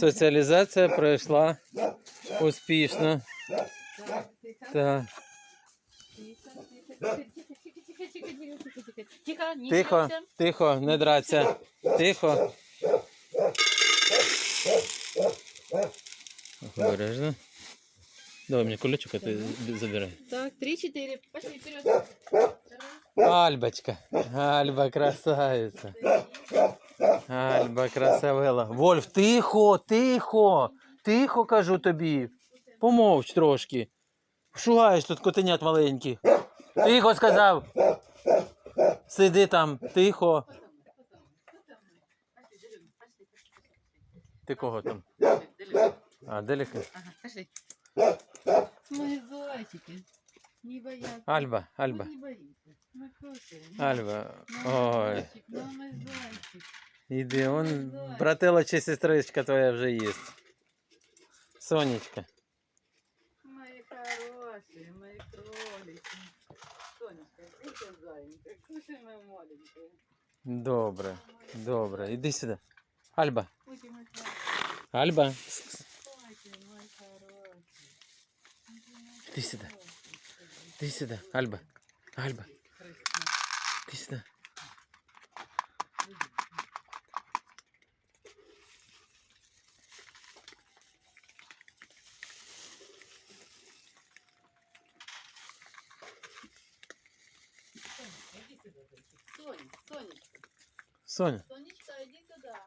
Соціалізація пройшла успішно. Так. Тихо, тихо, не драться. Тихо. Обережно. Давай мені колючок, а ти забирай. Так, три-чотири. Пошли вперед. Альбочка. Альба красавица. Альба красавела. Вольф, тихо, тихо. Тихо, кажу тобі. Помовч трошки. Шугаєш тут котенят маленьких. Тихо сказав. Сиди там, тихо. Ти кого там? А? Ага, пошли. Мои зайчики. Не боятся. Альба, Альба. Не. Мы кушаем. Альба. Ой. зайчик, ну, зайчик. Иди, он брателла чи сестричка твоя вже їсть. Сонечка. Мої хороші, мої кролики. Сонечка, куся зайнята, куся моя маленька. Добре, добре. Іди сюди. Альба. Альба. Іди сюди. Іди сюди. Альба. Альба. Іди сюди. Сонь, Сонечка. Соня. Сонечка, иди сюда.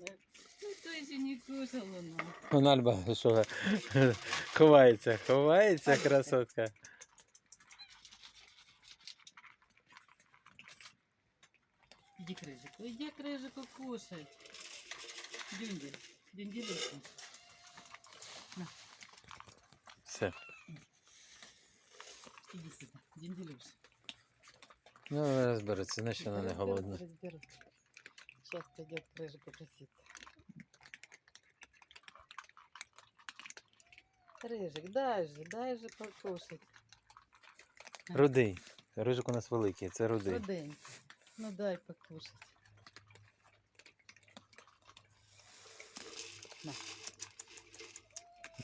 да. Ну, то же не кушала вона. Вона Альба, що ховається, ховається красотка. Иди, крыжику, иди, крыжику, кушать. Дюндель дюнделюшка. Все. Иди сюда, дюнделюша. Ну, розбереться, значить вона не голодна. Разберутся. Сейчас пойдет к рыжику проситься. Рыжик, дай же, дай же покушать. Рудий. Рижик у нас великий, це рудий. Руденький. Ну дай покушать. На.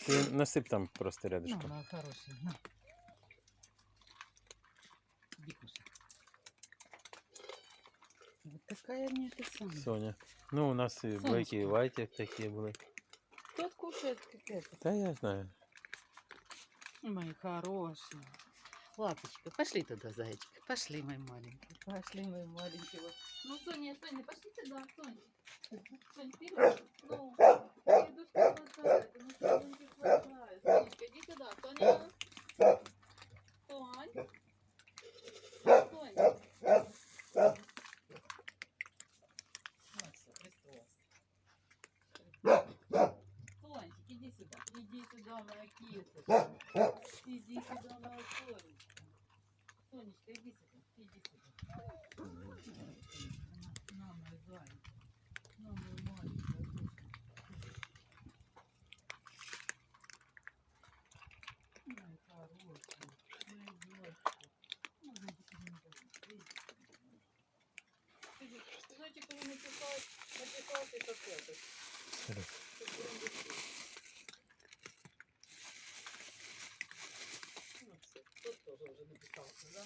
Ты насыпь там просто рядышком. На, хороший, ну. на. Дикуша. Вот такая у ты самая. Соня. Ну, у нас и Бэки, и Вайтик такие были. Кто кушает как это? Да, я знаю. Мои хорошие. Лапочка, пошли туда, зайчик. Пошли, мой маленький. Пошли, мой маленький. Вот. Ну, Соня, Соня, пошли сюда, Соня. Соня, вперед. Ну, дедушка хватает. Ну, Сонечка хватает. Сонечка, иди сюда, Соня. Сонь. Соня. Сонечка, иди сюда. Иди сюда, моя кисочка. Иди сюда, моя Сонечка. Сонечка, иди сюда, иди сюда. На, моя зайка. На, моя маленькая кошка. Моя хорошая, моя зайка. Ну, зайчик, не давай. Зайчик, он написал, написал ты какой-то. Чтобы он тоже уже да?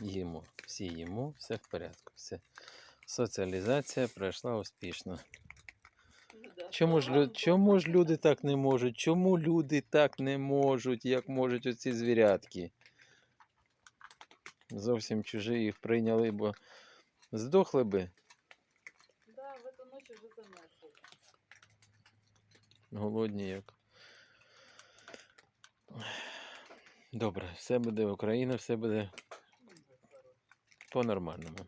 Їмо. Всі їмо, все в порядку. Все. Соціалізація пройшла успішно. Чому ж, чому ж люди так не можуть? Чому люди так не можуть, як можуть оці звірятки? Зовсім чужі їх прийняли, бо здохли би голодні як. Добре, все буде Україна, все буде по-нормальному.